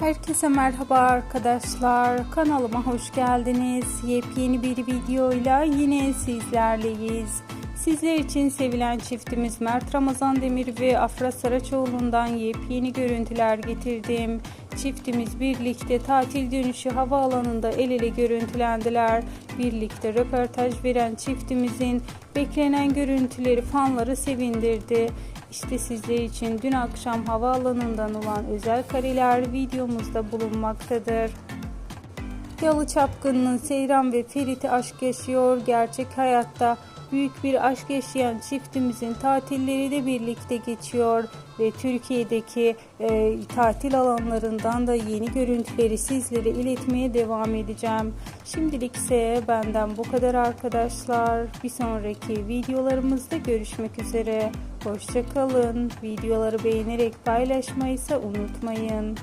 Herkese merhaba arkadaşlar. Kanalıma hoş geldiniz. Yepyeni bir videoyla yine sizlerleyiz. Sizler için sevilen çiftimiz Mert Ramazan Demir ve Afra Saraçoğlu'ndan yepyeni görüntüler getirdim. Çiftimiz birlikte tatil dönüşü havaalanında el ele görüntülendiler. Birlikte röportaj veren çiftimizin beklenen görüntüleri fanları sevindirdi. İşte sizler için dün akşam havaalanından olan özel kareler videomuzda bulunmaktadır. Yalı Çapkın'ın Seyran ve Ferit'i aşk yaşıyor. Gerçek hayatta büyük bir aşk yaşayan çiftimizin tatilleri de birlikte geçiyor ve Türkiye'deki e, tatil alanlarından da yeni görüntüleri sizlere iletmeye devam edeceğim. Şimdilik ise benden bu kadar arkadaşlar. Bir sonraki videolarımızda görüşmek üzere. Hoşçakalın. Videoları beğenerek paylaşmayı ise unutmayın.